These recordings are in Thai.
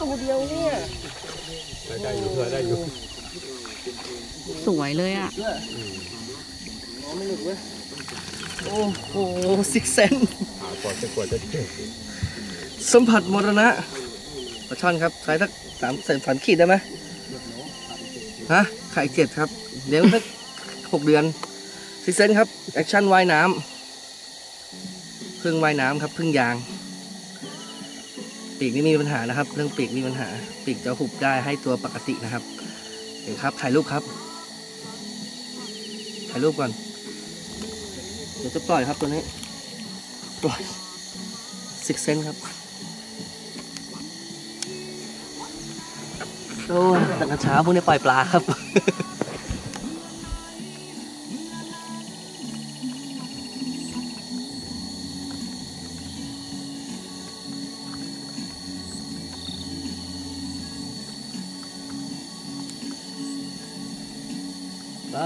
ตัวเดียวเนี่ย ได้อยู่เพื่อได้อยู่สวยเลยอะ โอ้โหซิกเซนหากว่าจะกว่าจะเจอสัมผัสมรณะปลาช่อนครับใช้สักสามเศษสามขีดได้ไหมฮะไข่เจ็ดครับ เลี้ยงสักหกเดือนซิกเซนครับ แอคชั่นว่ายน้ำ พึ่งว่ายน้ำครับพึ่งยาง ปีกนี่มีปัญหานะครับ เรื่องปีกมีปัญหา ปีกจะหุบได้ให้ตัวปกตินะครับเดี๋ยวครับถ่ายรูปครับ ถ่ายรูปก่อน เดี๋ยวจะปล่อยครับตัวนี้ ปล่อยซิกเซนครับโอ้ตั้งแต่เช้าพวกนี้ปล่อยปลาครับ ไป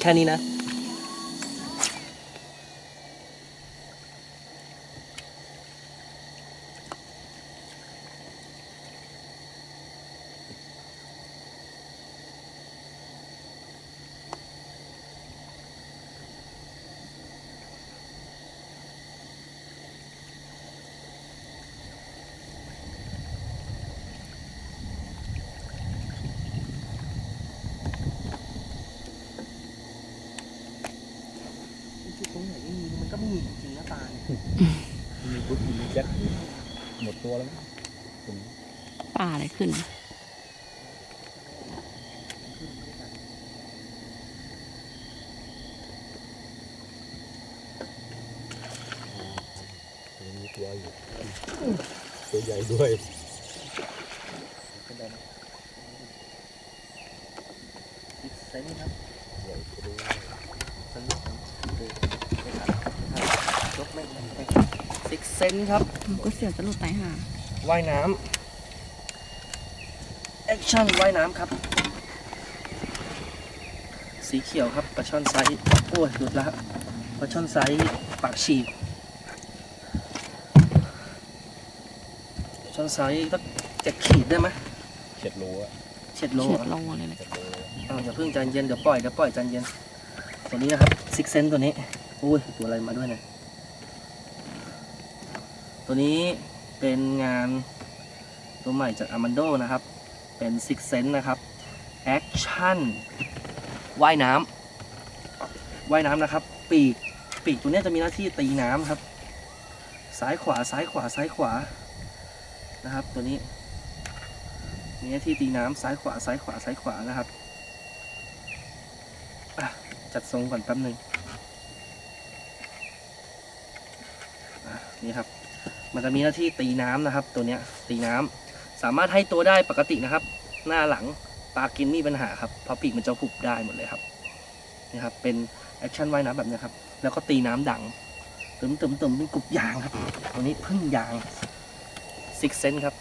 แค่นี้นะ ตรงไหนไม่มีมันก็ไม่มีจริงๆนะปลาเนี่ย มีปุ๊บมีแจ็คหมดตัวแล้วมั้งผม ป่าอะไรขึ้นยังมีตัวอยู่ตัวใหญ่ด้วยซิกเซนครับใหญ่กว่าด้วยสนุกยกไม่ได้ซิกเซนครับ ก็เสียวจะหลุดไตหาว่ายน้ำ แอคชั่นว่ายน้ำครับ สีเขียวครับปลาช่อนไซส์โอ้ยหลุดแล้วปลาช่อนไซส์ปากฉีกปลาช่อนไซส์สักเจ็ดขีดได้ไหมเจ็ดโลอะเจ็ดโลเฉียอะดลงมาเลยนะเจ็ดโลอ้าวอย่าเพิ่งใจเย็นเดี๋ยวปล่อยเดี๋ยวปล่อยใจเย็นตัวนี้นะครับซิกเซนตัวนี้อุ้ยตัวอะไรมาด้วยเนี่ยตัวนี้เป็นงานตัวใหม่จากอามันโดนะครับ เป็นซิกเซนนะครับแอคชั่นว่ายน้ำว่ายน้ำนะครับ ปีกปีกตัวนี้จะมีหน้าที่ตีน้ำครับ ซ้ายขวาซ้ายขวาซ้ายขวานะครับ ตัวนี้มีหน้าที่ตีน้ำซ้ายขวาซ้ายขวาซ้ายขวานะครับจัดทรงก่อนแป๊บหนึ่งนี่ครับ มันจะมีหน้าที่ตีน้ำนะครับ ตัวนี้ตีน้ำสามารถให้ตัวได้ปกตินะครับ หน้าหลังปลากินไมมีปัญหาครับเพราะปีกมันจะหุบได้หมดเลยครับนี่ครับเป็นแอคชั่นว่ายน้ำแบบเนี้ยครับ แล้วก็ตีน้ำดังตึมตึมตึมเป็นกรุบยางครับตัวนี้พึ่งยางซิกเซนครับ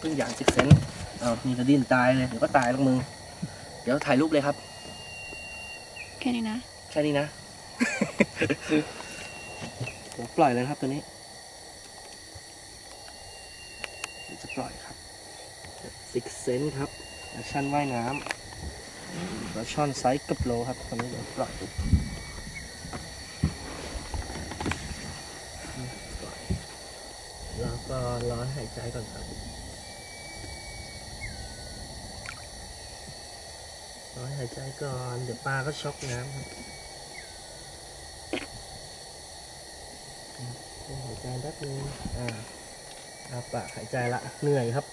พึ่งยางซิกเซนเอานี่ก็ดิ้นตายเลยเดี๋ยวก็ตายลงมึงเดี๋ยวถ่ายรูปเลยครับ แค่นี้นะ แค่นี้นะผมปล่อยเลยนะครับตัวนี้เดี๋ยวจะปล่อยครับ ซิกเซนครับแอคชั่นว่ายน้ำแล้วช่อนไซส์กับโลครับตัวนี้เดี๋ยวปล่อยแล้วก็ร้อนหายใจก่อนครับร้อยหายใจก่อน เดี๋ยวปลาก็ช็อกน้ำครับหายใจแป๊บนึงอ่าอาปากหายใจละ เหนื่อยครับ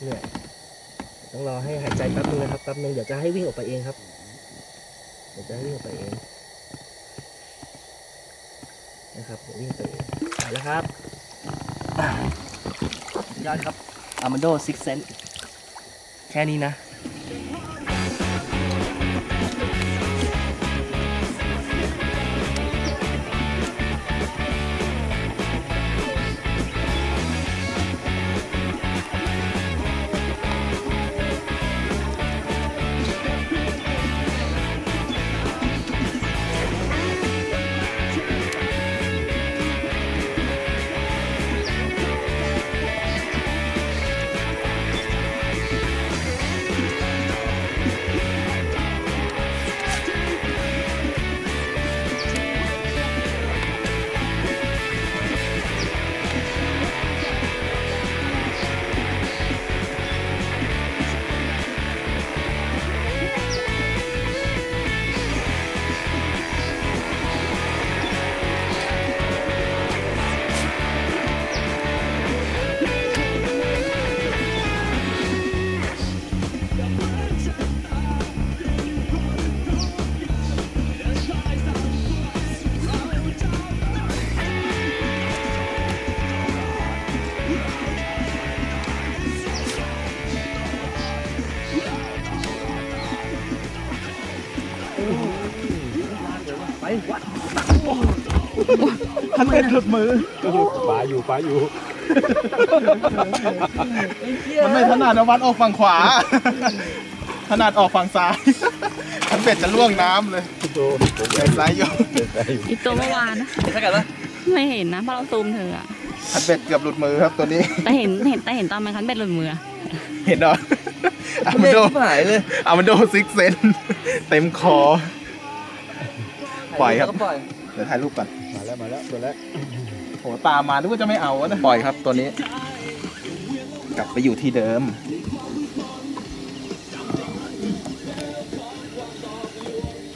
เหนื่อย ต้องรอให้หายใจแป๊บนึงนะครับแป๊บนึงเดี๋ยวจะให้วิ่งออกไปเองครับ เดี๋ยวจะให้วิ่งออกไปเองนะครับเดี๋ยววิ่งไปเองไปแล้วครับยอดครับอามาโดซิกเซนแค่นี้นะ ทันเป็นหลุดมือปลาอยู่ปลาอยู่ มันไม่ถนัดนะวัดออกฝั่งขวา ถนัดออกฝั่งซ้ายทันเป็ดจะล่วงน้ำเลยเดินซ้ายอยู่อีกตัวเมื่อวานนะเห็นสักกันปะไม่เห็นนะเพราะเราซูมเธออะทันเป็ดเกือบหลุดมือครับตัวนี้ แต่เห็นเห็นแต่เห็นตอนมันคันเบ็ดหล่นมืออะเห็นเหรออามันเล่นโดที่หายเลยอามันโดซิกเซนเต็มคอ ปล่อยครับก็ปล่อยเดี๋ยวถ่ายรูปก่อนมา แล้วมาแล้วตัวแรกโหตามมานึกว่าจะไม่เอาวะนะปล่อยครับตัวนี้ กลับไปอยู่ที่เดิม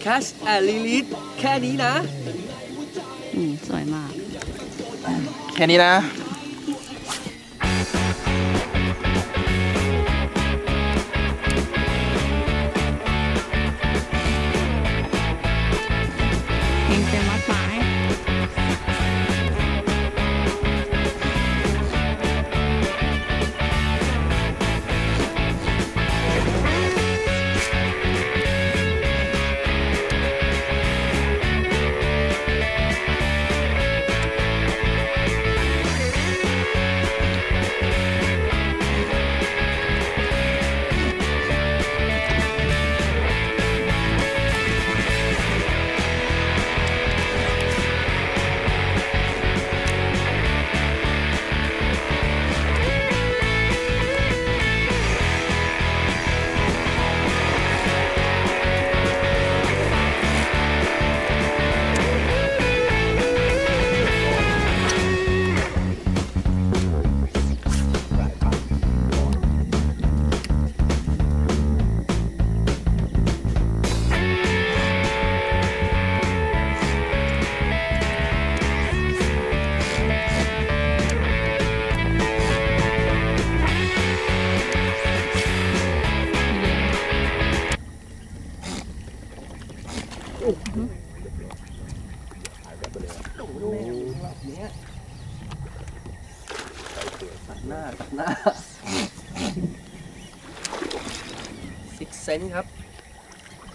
แคชแอนลิลิทแค่นี้นะ อืม สวยมาก แค่นี้นะ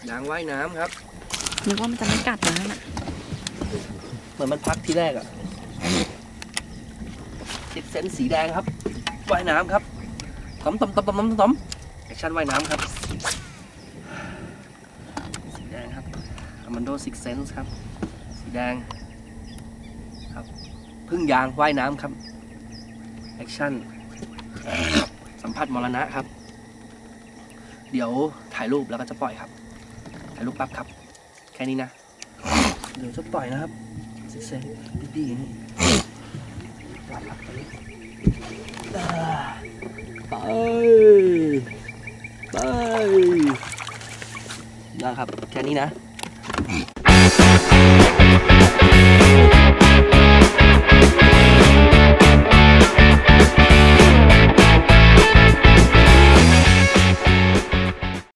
ยางว่ายน้ำครับ นึกว่ามันจะไม่กัดนะนั่นน่ะเหมือนมันพักที่แรกอะซิกเซนสีแดงครับ ว่ายน้ำครับตอมตอมตอมตอมตอมตอมแอคชั่นว่ายน้ำครับ สีแดงครับอ m ม n นโดซิกเซนส์ครับ สีแดงครับ พึ่งยางว่ายน้ำครับ แอคชั่น สัมผัสมรณะครับ เดี๋ยวถ่ายรูปแล้วก็จะปล่อยครับ ถ่ายรูปปั๊บครับ แค่นี้นะ เดี๋ยวจะปล่อยนะครับเซนดีๆนี่หลับหลับไปไปไปนะครับ แค่นี้นะ